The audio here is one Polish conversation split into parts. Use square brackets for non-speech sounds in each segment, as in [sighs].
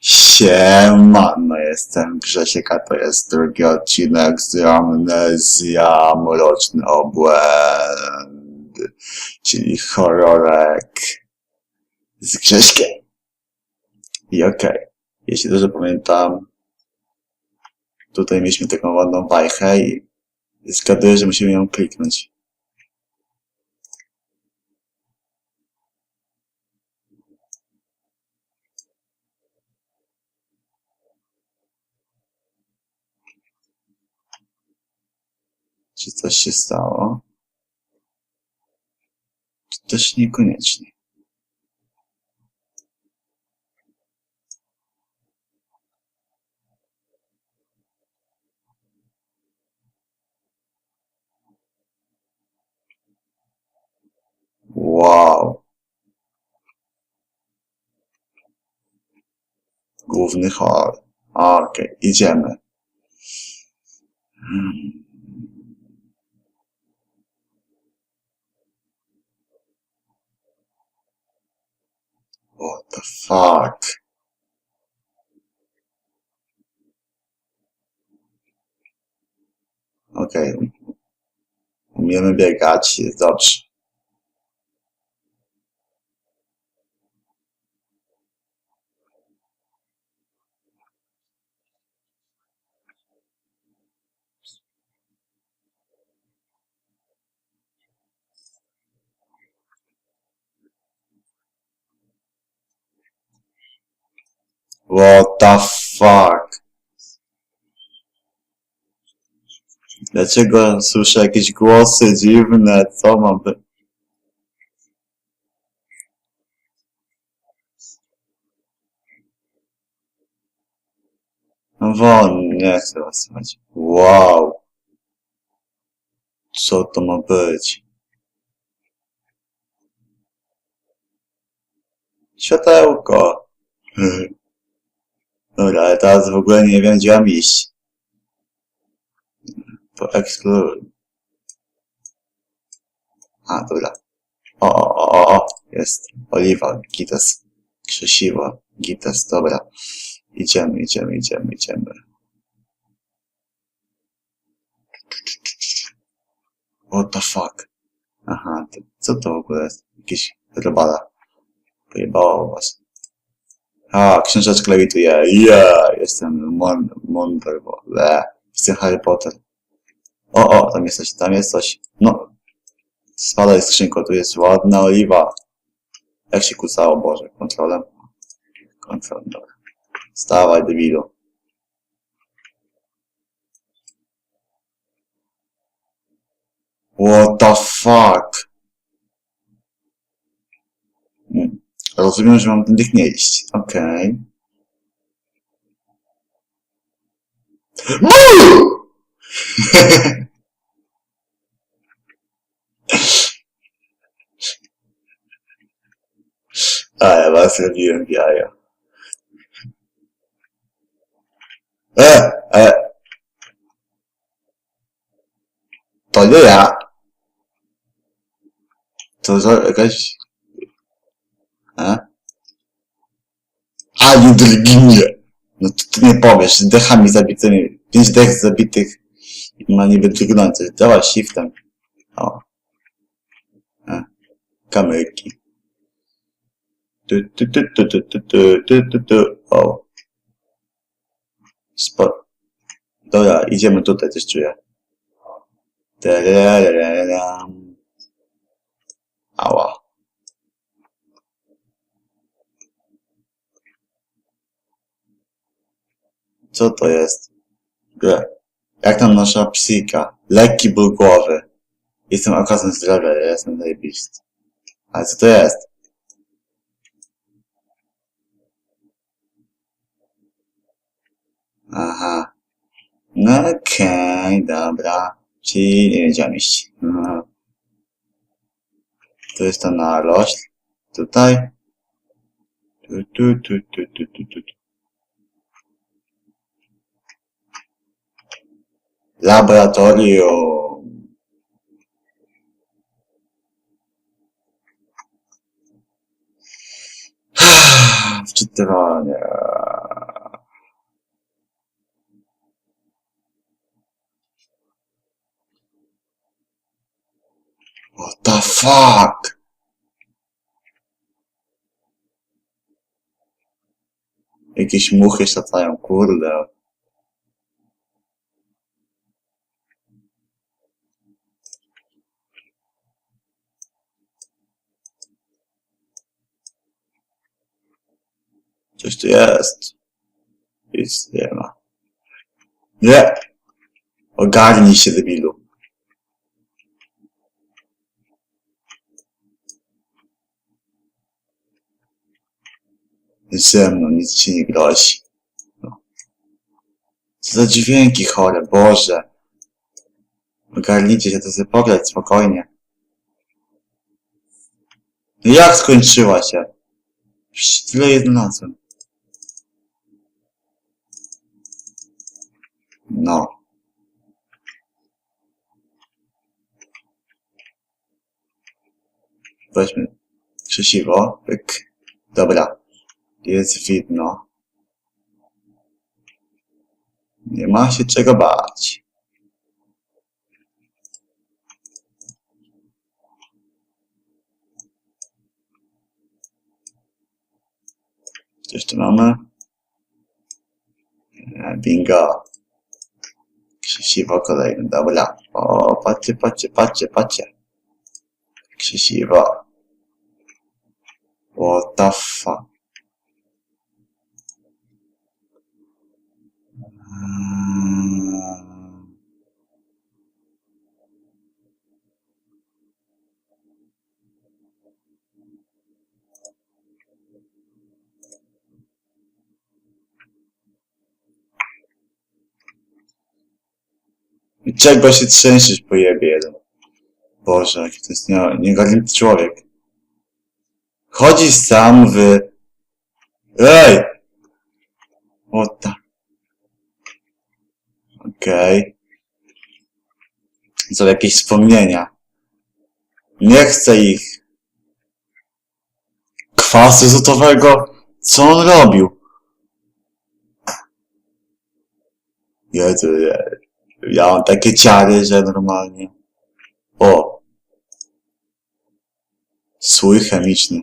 Siemano, jestem Grzesiek, a to jest drugi odcinek z Amnezja Mroczny Obłęd, czyli horrorek z Grześkiem. I okej, jeśli dobrze pamiętam, tutaj mieliśmy taką ładną wajchę i zgaduję, że musimy ją kliknąć. Czy coś się stało? Czy też niekoniecznie? Wow. Główny hall. Okej, idziemy. What the fuck? Okej. Umiemy biegać, dobrze. What the fuck? Dlaczego słyszę jakieś głosy dziwne? Co mam by... No won, nie chcę was słuchać. Wow. Co to ma być? Światełko. Dobra, ale teraz w ogóle nie wiem, gdzie mam iść. To ekskluduj. A, dobra. O, o, o, o, jest. Oliwa, Gites. Krzesiwo, Gites, dobra. Idziemy, idziemy, idziemy, idziemy. What the fuck? Aha, to, co to w ogóle jest? Jakieś robala. Pojebało was. A, książeczka lewituje. Yeah, jestem mądry, bo le. Jestem Harry Potter. O, o, tam jest coś, tam jest coś. No. Spadaj skrzynko, tu jest ładna oliwa. Jak się kucało, Boże, kontrolem. Kontrolem, dobra. Stawaj, debilu. What the fuck? Rozumiem, że mam tędy nie iść. Okej. Okay. Ale was robiłem w jaja. E, e. To nie ja. To jakaś... A, nie drginie. No to ty nie powiesz, dechami zabitymi. Pięć dech zabitych i ma niby drgnących. Dawaj shiftem. O. E. Kamyki. Tu, tu, tu, tu, tu, tu, tu, tu, tu, tu. O. Spo... Dobra, idziemy tutaj, coś czuję. Tarararam. Co to jest? Gle. Jak tam nasza psyka? Lekki ból głowy. Jestem okazem zdrowia, ja jestem zajebisty. Ale co to jest? Aha. No okej, dobra. Czyli nie wiedziałem iść. Mhm. To jest ta narośl. Tutaj. Tu, tu, tu, tu, tu, tu, tu. laboratorio [sighs] wczytywania. What the fuck? Jakieś muchy szatają, kurde. Coś tu jest. Nic nie ma. Nie! Ogarnij się, debilu. Ze mną nic ci nie grozi. No. Co za dźwięki chore, Boże. Ogarnijcie się, to sobie pograć spokojnie. No jak skończyła się? Tyle je znalazłem. No. Weźmy krzesiwo. Pyk. Dobra. Jest widno. Nie ma się czego bać. Coś tu mamy? Bingo. Şişiba bla. Aa, paçı paçı paçı paçı. va. What the fuck? Hmm. Czego się trzęsiesz, pojebie jeden? Boże, jaki to jest nie, niegarnięty człowiek. Chodzi sam w... Ej! What the... Okej. Są jakieś wspomnienia. Nie chcę ich. Kwasu zotowego? Co on robił? Jezu, je- ja mam takie ciary, że normalnie. O! Słój chemiczny.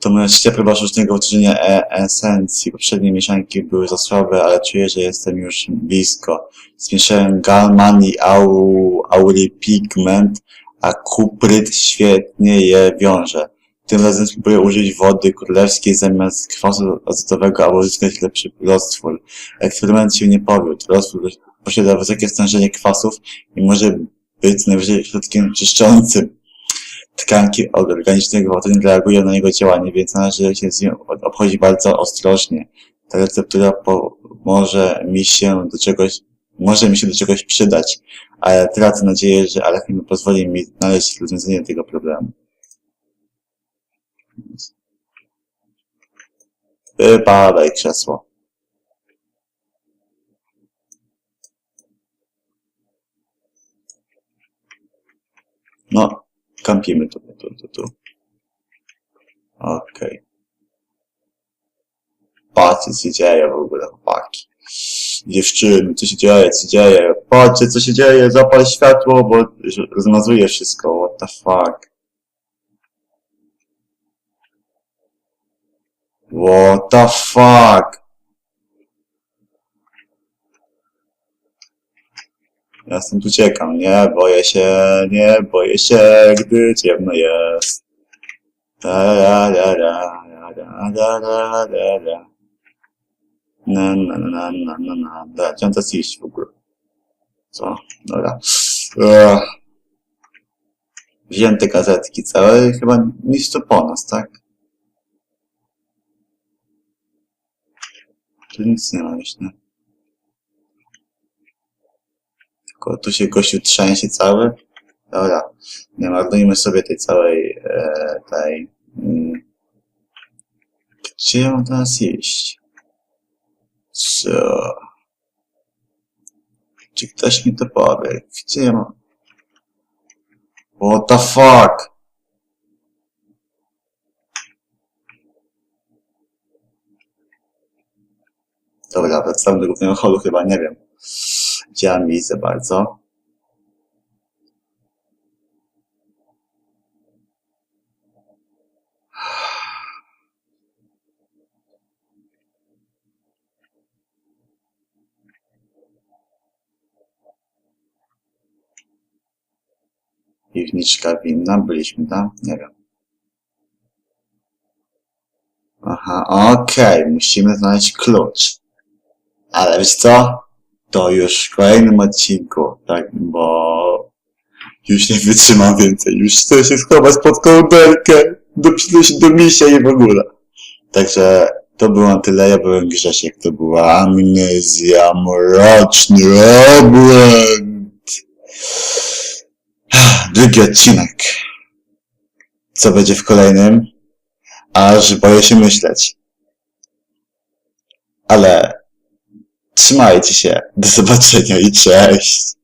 To moja trzecia próba sztucznego utworzenia e esencji. Poprzednie mieszanki były za słabe, ale czuję, że jestem już blisko. Zmieszałem galman i au, auripigment, a kupryt świetnie je wiąże. Tym razem spróbuję użyć wody królewskiej zamiast kwasu azotowego, aby uzyskać lepszy roztwór. Eksperyment się nie powiódł. Roztwór posiada wysokie stężenie kwasów i może być najwyżej środkiem czyszczącym. Tkanki organicznego gwałtownie reagują na jego działanie, więc należy się z nią obchodzić bardzo ostrożnie. Ta receptura może mi się do czegoś, może mi się do czegoś przydać, ale tracę nadzieję, że alchemia pozwoli mi znaleźć rozwiązanie tego problemu. Wypadaj krzesło. No, kampimy tu, tu, tu, tu. Okej. Patrzcie, co się dzieje w ogóle, chłopaki. Dziewczyny, co się dzieje, co się dzieje? Patrzcie, co się dzieje, zapal światło, bo rozmazuje wszystko, what the fuck. What the fuck? Ja stąd uciekam, nie boję się, nie boję się, gdy ciemno jest. La la la la la la la la la la. Na na na na na na. Da, gdzie on teraz iść w ogóle? Co? Dobra. Ech. Wziąłem te gazetki całe, chyba nic tu po nas, tak? Tu nic nie ma już, nie? Tylko tu się gościu trzęsie cały. Dobra, nie marnujmy sobie tej całej, e, tej... Mm. Gdzie ja mam teraz iść? Co? Czy ktoś mi to powie? Gdzie ja mam? What the fuck? Dobra, wracamy do głównego holu chyba, nie wiem chciała mieć za bardzo. piwniczka winna, byliśmy tam, nie wiem. Aha, okej, okay. musimy znaleźć klucz. Ale wiesz co? To już w kolejnym odcinku, tak, bo już nie wytrzymam więcej. Już chcę się schować pod kołderkę, dopisać się do misia i w ogóle. Także to było tyle. Ja byłem Grzesiek, to była amnezja, mroczny obłęd. [sighs] Drugi odcinek. Co będzie w kolejnym? Aż boję się myśleć. Ale trzymajcie się. Do zobaczenia i cześć.